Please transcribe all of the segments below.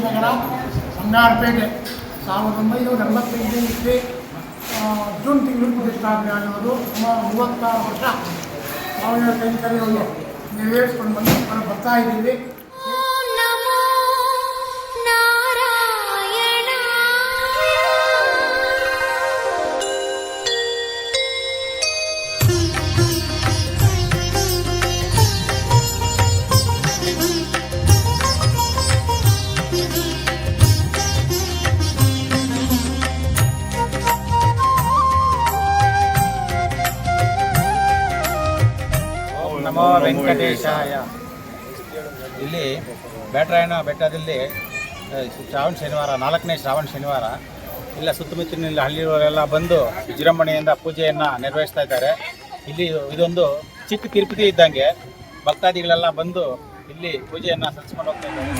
ನಗರ ಬಂಗಾರಪೇಟೆ, ಸಾವಿರದ ಒಂಬೈನೂರ ಎಂಬತ್ತೈದನೇ ಇಸ್ವಿ ಜೂನ್ ತಿಂಗಳು ಪ್ರತಿಷ್ಠಾಪನೆ ಆಗಿರೋದು ಸುಮಾರು ಮೂವತ್ತಾರು ವರ್ಷ. ಸಾವಿರ ಒಂದು ನೆರವೇರಿಸ್ಕೊಂಡು ಬಂದು ಬರ್ತಾ ಇದ್ದೀವಿ ನಮೋ ವೆಂಕಟೇಶಾಯ. ಇಲ್ಲಿ ಬೇಟರಾಯಣ ಬೆಟ್ಟದಲ್ಲಿ ಶ್ರಾವಣ ಶನಿವಾರ ನಾಲ್ಕನೇ ಶ್ರಾವಣ ಶನಿವಾರ ಇಲ್ಲ ಸುತ್ತಮುತ್ತಲಿನ ಹಳ್ಳಿಯವರೆಲ್ಲ ಬಂದು ವಿಜೃಂಭಣೆಯಿಂದ ಪೂಜೆಯನ್ನು ನೆರವೇರಿಸ್ತಾ ಇದ್ದಾರೆ. ಇಲ್ಲಿ ಇದೊಂದು ಚಿಕ್ಕ ತಿರುಪತಿ ಇದ್ದಂಗೆ ಭಕ್ತಾದಿಗಳೆಲ್ಲ ಬಂದು ಇಲ್ಲಿ ಪೂಜೆಯನ್ನು ಸಲ್ಲಿಸ್ಕೊಂಡು ಹೋಗ್ತಾ ಇದ್ದಾರೆ.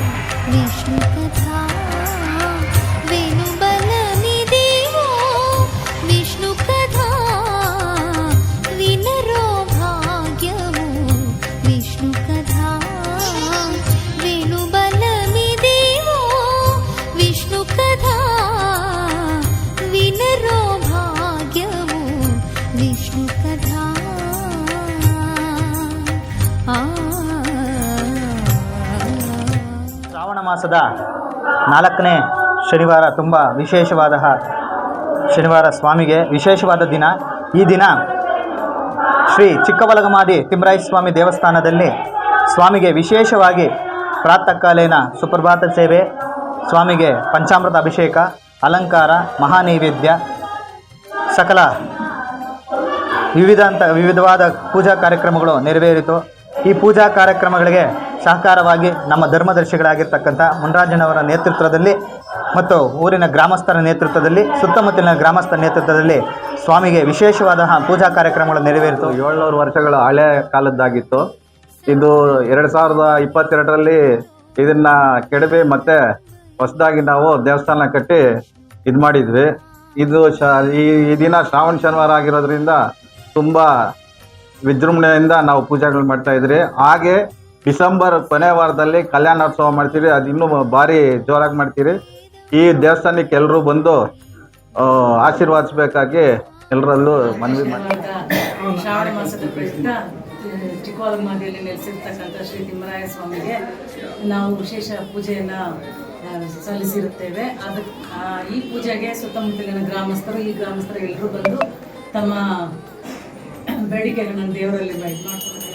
ಮಾಸದ ನಾಲ್ಕನೇ ಶನಿವಾರ ತುಂಬ ವಿಶೇಷವಾದ ಶನಿವಾರ ಸ್ವಾಮಿಗೆ ವಿಶೇಷವಾದ ದಿನ. ಈ ದಿನ ಶ್ರೀ ಚಿಕ್ಕಬಲಗಮಾದಿ ತಿಮ್ಮರಾಯ ಸ್ವಾಮಿ ದೇವಸ್ಥಾನದಲ್ಲಿ ಸ್ವಾಮಿಗೆ ವಿಶೇಷವಾಗಿ ಪ್ರಾತಃ ಕಾಲೇನ ಸುಪ್ರಭಾತ ಸೇವೆ, ಸ್ವಾಮಿಗೆ ಪಂಚಾಮೃತ ಅಭಿಷೇಕ, ಅಲಂಕಾರ, ಮಹಾನೈವೇದ್ಯ, ಸಕಲ ವಿವಿಧಾಂತ ವಿವಿಧವಾದ ಪೂಜಾ ಕಾರ್ಯಕ್ರಮಗಳು ನೆರವೇರಿತು. ಈ ಪೂಜಾ ಕಾರ್ಯಕ್ರಮಗಳಿಗೆ ಸಹಕಾರವಾಗಿ ನಮ್ಮ ಧರ್ಮದರ್ಶಿಗಳಾಗಿರ್ತಕ್ಕಂಥ ಮುನ್ರಾಜನವರ ನೇತೃತ್ವದಲ್ಲಿ ಮತ್ತು ಊರಿನ ಗ್ರಾಮಸ್ಥರ ನೇತೃತ್ವದಲ್ಲಿ, ಸುತ್ತಮುತ್ತಲಿನ ಗ್ರಾಮಸ್ಥರ ನೇತೃತ್ವದಲ್ಲಿ ಸ್ವಾಮಿಗೆ ವಿಶೇಷವಾದ ಪೂಜಾ ಕಾರ್ಯಕ್ರಮಗಳು ನೆರವೇರಿತು. ಏಳ್ನೂರು ವರ್ಷಗಳ ಹಳೆ ಕಾಲದ್ದಾಗಿತ್ತು. ಇದು ಎರಡು ಸಾವಿರದ ಇಪ್ಪತ್ತೆರಡರಲ್ಲಿ ಇದನ್ನ ಕೆಡವಿ ಮತ್ತೆ ಹೊಸದಾಗಿ ನಾವು ದೇವಸ್ಥಾನ ಕಟ್ಟಿ ಇದು ಮಾಡಿದ್ವಿ. ಇದು ಈ ದಿನ ಶ್ರಾವಣ ಶನಿವಾರ ಆಗಿರೋದ್ರಿಂದ ತುಂಬ ವಿಜೃಂಭಣೆಯಿಂದ ನಾವು ಪೂಜೆಗಳು ಮಾಡ್ತಾ ಇದ್ರಿ. ಹಾಗೆ ಡಿಸೆಂಬರ್ ಕೊನೆ ವಾರದಲ್ಲಿ ಕಲ್ಯಾಣೋತ್ಸವ ಮಾಡ್ತೀರಿ, ಅದು ಇನ್ನೂ ಭಾರಿ ಜೋರಾಗಿ ಮಾಡ್ತೀರಿ. ಈ ದೇವಸ್ಥಾನಕ್ಕೆ ಎಲ್ಲರೂ ಬಂದು ಆಶೀರ್ವಾದಿಸಬೇಕಾಗಿ ಎಲ್ಲರಲ್ಲೂ ಮನವಿ ಶ್ರಾವಣ ಮಾಸದ ನೆಲೆಸಿರ್ತಕ್ಕಂಥ ಶ್ರೀ ತಿಮ್ಮರಾಯ ಸ್ವಾಮಿಗೆ ನಾವು ವಿಶೇಷ ಪೂಜೆಯನ್ನು ಸಲ್ಲಿಸಿರುತ್ತೇವೆ. ಅದಕ್ಕೆ ಈ ಪೂಜೆಗೆ ಸುತ್ತಮುತ್ತಲಿನ ಗ್ರಾಮಸ್ಥರು, ಈ ಗ್ರಾಮಸ್ಥರು ಎಲ್ಲರೂ ಬಂದು ತಮ್ಮ ಬೇಡಿಕೆಗಳನ್ನು ದೇವರಲ್ಲಿ ಮಾಡ್ತಾರೆ